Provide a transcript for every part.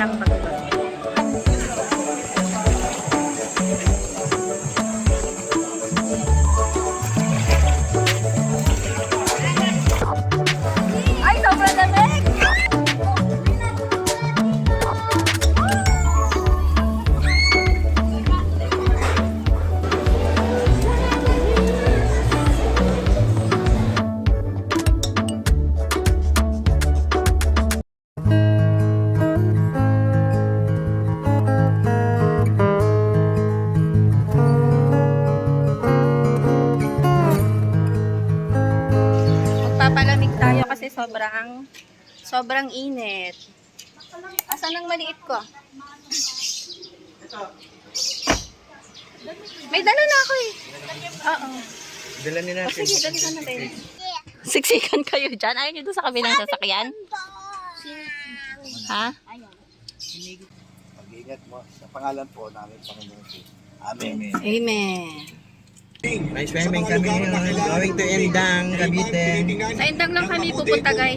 lang bago-bago. Asan ang maliit ko? May dala na ako eh. Oo. Dala ni O natin. sige, dali ka na tayo. Siksikan kayo dyan. Ayaw nyo doon sa kabilang sasakyan? Ha? Mag-ingat mo sa pangalan po namin, Panginoon. Amen. Amen. May swimming kami. Going to Endang, Cavite. Sa Indang lang kami pupunta guys.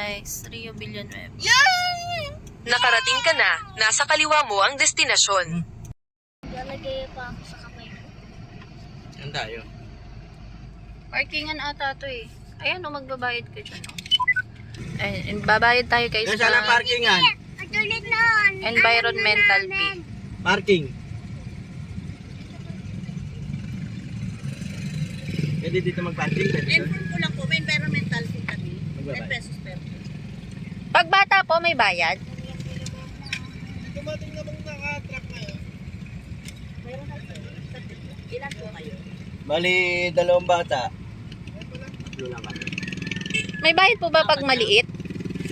guys, Rio Villanueva. Nakarating ka na, nasa kaliwa mo ang destinasyon. Lalagay pa ako sa kamay ko. Yan tayo. Parkingan ata to eh. Ayan o, magbabayad ka dyan o. Ayun, babayad tayo guys Diyan saan ang sa parkingan? Katulad noon. environmental fee. Parking. Pwede dito mag-parking? Pwede doon? Inform ko lang po, may environmental fee kami. 10 Magbabay. pesos per Pag bata po, may bayad. Dumating na bang naka-truck ngayon? Ilan po kayo? Bali, dalawang bata. Tatlo lang kami. May bayad po ba pag maliit?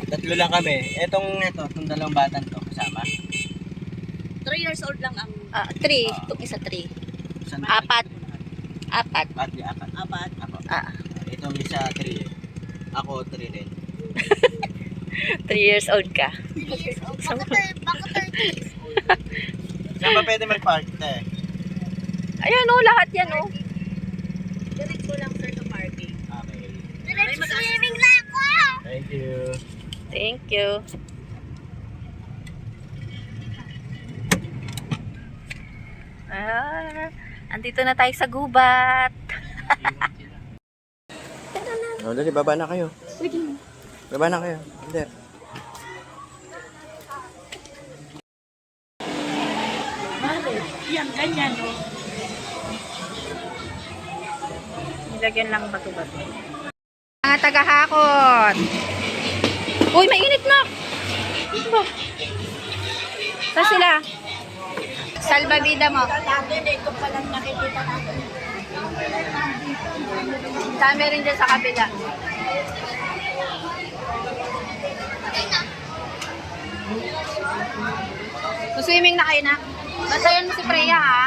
Tatlo lang kami. Etong, eto, itong dalawang batan to, kasama. 3 years old lang ang Ah, three. Itong isa three. San, Apat. Apat. Apat. apat. Apo. Ah, Itong isa, three. Ako, three rin. three years old ka. Baka thir- baka 30 years old. Saan ba pwede mag-park? Te? Ayan o, lahat yan oh. o. Diretso lang sir sa parking. Okay. Diretso swimming na ako! Thank you. Thank you. Ah, andito na tayo sa gubat. O, dali, baba na kayo. Baba na kayo. Hindi. Yan, ganyan no. Nilagyan lang bato-bato. Mga tagahakot. Uy, mainit na. Ba? Saan sila? Salbabida mo. Ito pa lang nakikita natin. Dami rin dyan sa kabila. Swimming na kayo na. Bantayan mo si Freya ha.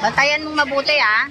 Bantayan mong mabuti ha.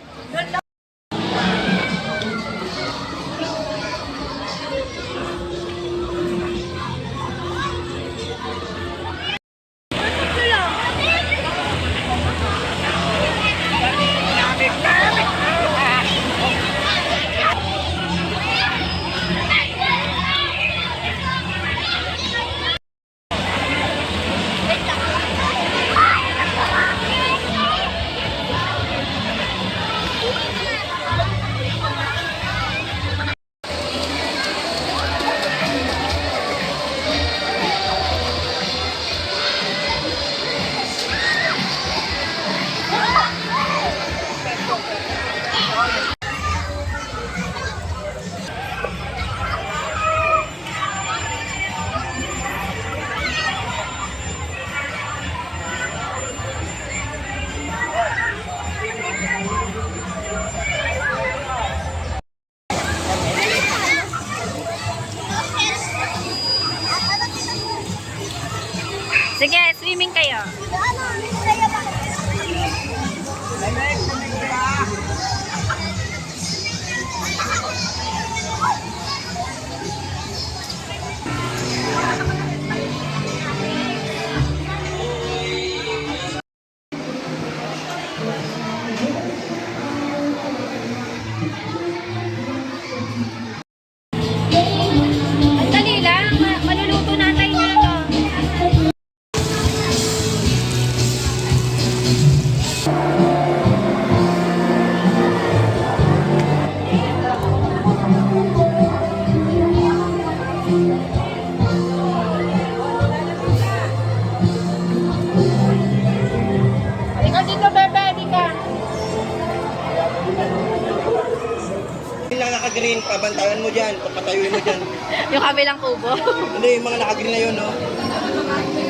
Yung kabilang kubo. Hindi, yung mga naka-green na yun, no?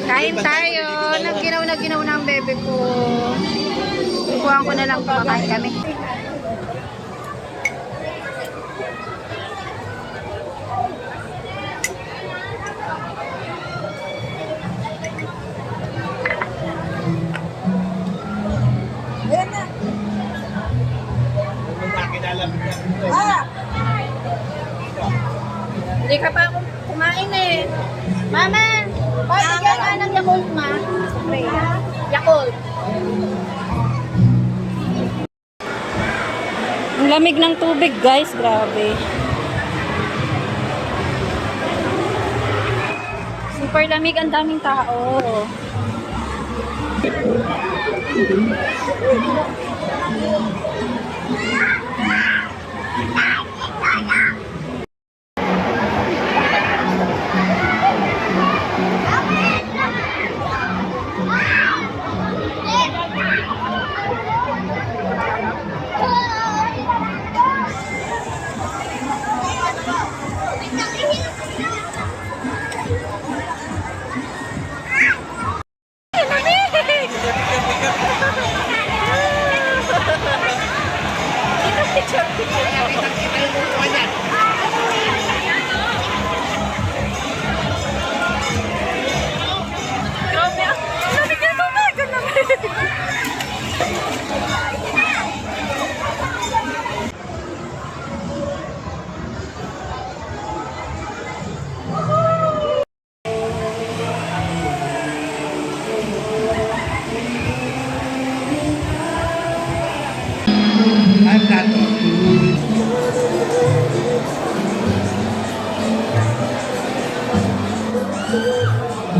Kain tayo. Nagginaw na ginaw na ang bebe ko. Kukuhaan ko na lang kumakain kami. Hindi ka pa kumain eh. Mama, bakit ka ng Yakult, ma? Yakult. Ang lamig ng tubig, guys. Grabe. Super lamig. Ang daming tao. Grabe.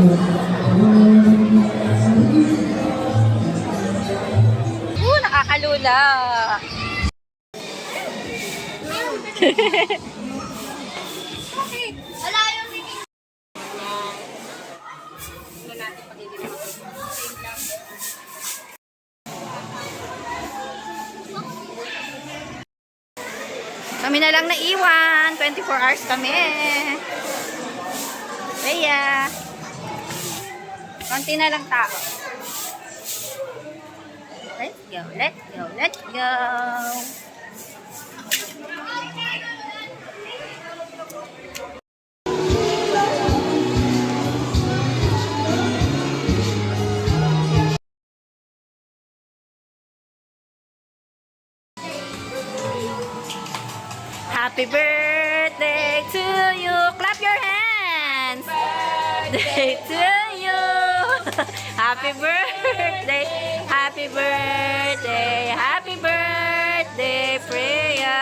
Uh, nakakalula. Kami na lang naiwan. 24 hours kami. Kaya, konti na lang tao. go, let's go, let's go. Happy birthday to you. Clap your hands. Birthday to. Happy birthday. Happy birthday. Happy birthday, Priya.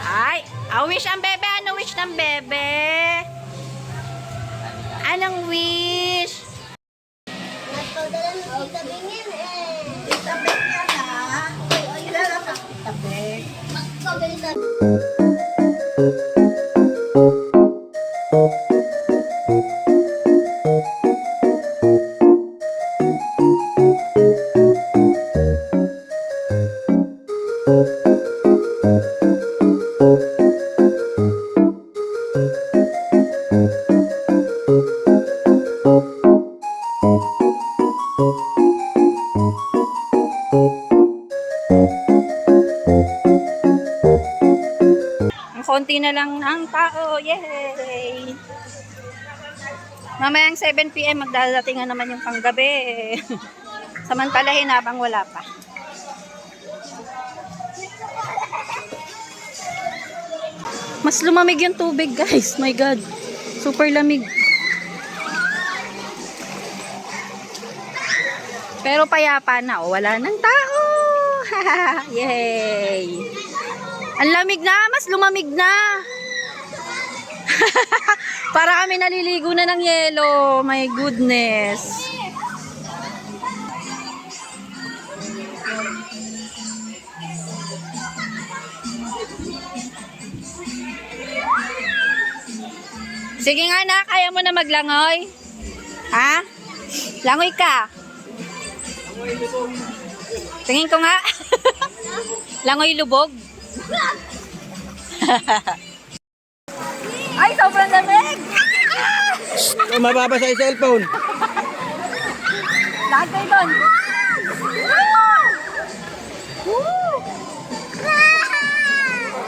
Ay, a wish ang bebe. Ano wish ng bebe? Anong wish? Nagpadala ng tita Bingin eh. Tita Bingin ha? Kilala ka? Tita Bing. Magpabili ka. Konti na lang ng tao. Yay! Mamayang 7pm magdadating na naman yung panggabi. Samantalahin habang wala pa. Mas lumamig yung tubig guys. My God. Super lamig. Pero payapa na. Oh, wala ng tao. Yay! Ang lamig na, mas lumamig na. Para kami naliligo na ng yelo. My goodness. Sige nga na, kaya mo na maglangoy? Ha? Langoy ka. Tingin ko nga. langoy lubog. Ay, sobrang lamig! Oh, mababasa yung cellphone. Lahat kayo doon.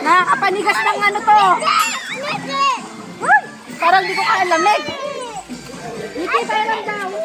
Nakakapanigas ng ano to. Parang di ko kaya lamig. Hindi parang daw.